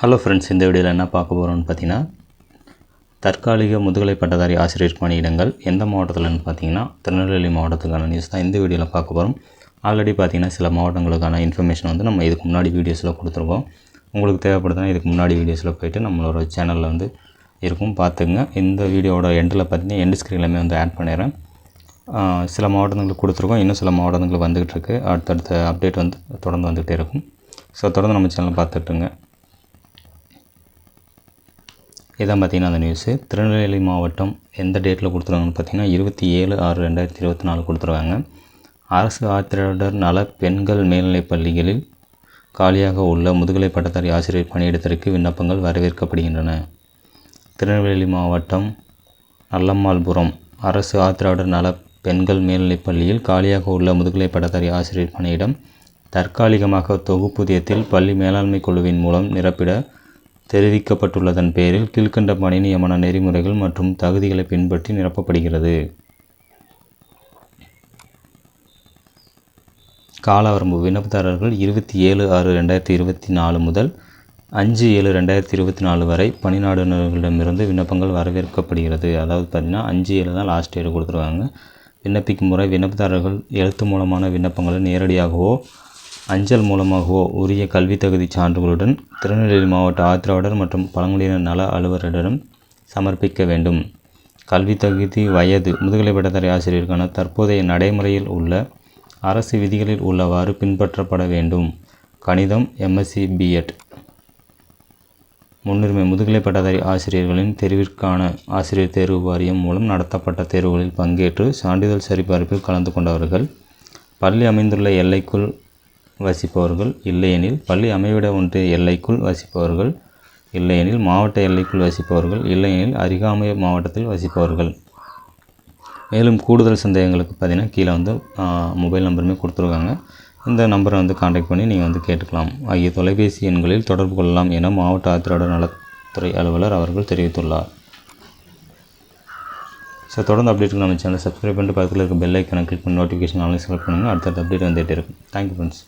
Hello friends இந்த வீடியோவில் என்ன பார்க்க போகிறோம்னு பார்த்தீங்கன்னா தற்காலிக முதுகலை பட்டதாரி ஆசிரியர் பணியிடங்கள் எந்த மாவட்டத்தில்னு பார்த்தீங்கன்னா திருநெல்வேலி மாவட்டத்துக்கான நியூஸ் தான் இந்த வீடியோவில் பார்க்க போகிறோம் ஆல்ரெடி பார்த்தீங்கன்னா சில மாவட்டங்களுக்கான இன்ஃபர்மேஷன் வந்து நம்ம இதுக்கு முன்னாடி வீடியோஸில் கொடுத்துருக்கோம். உங்களுக்கு தேவைப்படுதுன்னா இதுக்கு முன்னாடி வீடியோஸில் போய்ட்டு நம்மளோட சேனலில் வந்து இருக்கும் பார்த்துங்க இந்த வீடியோவோட எண்டில் பார்த்தீங்கன்னா எண்டு ஸ்க்ரீன்லையுமே வந்து ஆட் பண்ணிடுறேன். சில மாவட்டங்களுக்கு கொடுத்துருக்கோம் இன்னும் சில மாவட்டங்களுக்கு வந்துகிட்டு இருக்குது அடுத்தடுத்த அப்டேட் வந்து தொடர்ந்து வந்துகிட்டே இருக்கும். ஸோ தொடர்ந்து நம்ம சேனலை பார்த்துட்டுங்க இதான் பார்த்தீங்கன்னா அந்த நியூஸு திருநெல்வேலி மாவட்டம் எந்த டேட்டில் கொடுத்துருவாங்கன்னு பார்த்தீங்கன்னா இருபத்தி ஏழு ஆறு ரெண்டாயிரத்தி இருபத்தி நாலு கொடுத்துருவாங்க அரசு ஆத்திரடர் நல பெண்கள் மேல்நிலைப் பள்ளிகளில் காலியாக உள்ள முதுகலை பட்டதாரி ஆசிரியர் பணியிடத்திற்கு விண்ணப்பங்கள் வரவேற்கப்படுகின்றன. திருநெல்வேலி மாவட்டம் நல்லம்மாள்புரம் அரசு ஆத்திராடர் நல பெண்கள் மேல்நிலைப் பள்ளியில் காலியாக உள்ள முதுகலை பட்டதாரி ஆசிரியர் பணியிடம் தற்காலிகமாக தொகுப்புதியத்தில் பள்ளி மேலாண்மை குழுவின் மூலம் நிரப்பிட தெரிவிக்கப்பட்டுள்ளதன் பேரில் கீழ்க்கண்ட பணி நியமன நெறிமுறைகள் மற்றும் தகுதிகளை பின்பற்றி நிரப்பப்படுகிறது. காலவரம்பு விண்ணப்பதாரர்கள் இருபத்தி ஏழு ஆறு ரெண்டாயிரத்தி இருபத்தி நாலு முதல் அஞ்சு ஏழு ரெண்டாயிரத்தி இருபத்தி நாலு வரை பணிநாடுனர்களிடமிருந்து விண்ணப்பங்கள் வரவேற்கப்படுகிறது. அதாவது பார்த்திங்கன்னா அஞ்சு ஏழு தான் லாஸ்ட் டேட் கொடுத்துருவாங்க. விண்ணப்பிக்கும் முறை விண்ணப்பதாரர்கள் எழுத்து மூலமான விண்ணப்பங்களை நேரடியாகவோ அஞ்சல் மூலமாகவோ உரிய கல்வி தகுதி சான்றுகளுடன் திருநெல்வேலி மாவட்ட ஆதரவாளர் மற்றும் பழங்குடியினர் நல அலுவலரிடம் சமர்ப்பிக்க வேண்டும். கல்வி தகுதி வயது முதுகலை பட்டதாரி ஆசிரியருக்கான தற்போதைய நடைமுறையில் உள்ள அரசு விதிகளில் உள்ளவாறு பின்பற்றப்பட வேண்டும். கணிதம் எம்எஸ்சி பிஎட் முன்னுரிமை முதுகலை பட்டதாரி ஆசிரியர்களின் தெரிவிற்கான ஆசிரியர் தேர்வு வாரியம் மூலம் நடத்தப்பட்ட தேர்வுகளில் பங்கேற்று சான்றிதழ் சரிபார்ப்பில் கலந்து கொண்டவர்கள் பள்ளி அமைந்துள்ள எல்லைக்குள் வசிப்பவர்கள் இல்லையெனில் பள்ளி அமைவிட ஒன்றிய எல்லைக்குள் வசிப்பவர்கள் இல்லையெனில் மாவட்ட எல்லைக்குள் வசிப்பவர்கள் இல்லையெனில் அருகாமை மாவட்டத்தில் வசிப்பவர்கள். மேலும் கூடுதல் சந்தேகங்களுக்கு பார்த்தீங்கன்னா கீழே வந்து மொபைல் நம்பருமே கொடுத்துருக்காங்க. இந்த நம்பரை வந்து காண்டாக்ட் பண்ணி நீங்கள் வந்து கேட்டுக்கலாம். ஆகிய தொலைபேசி எண்களில் தொடர்பு கொள்ளலாம் என மாவட்ட ஆத்திரோட நலத்துறை அலுவலர் அவர்கள் தெரிவித்துள்ளார். ஸோ தொடர்ந்து அப்டேட்டுக்கு நம்ம சேனலை சப்ஸ்கிரைப் பண்ணிட்டு பக்கத்தில் இருக்க பெல் ஐக்கனை கிளிக் பண்ணி நோட்டிஃபிகேஷன் ஆன்லைன் செலக்ட் பண்ணுங்கள் அடுத்தடுத்த அப்டேட் வந்துகிட்டே இருக்கும். Thank you friends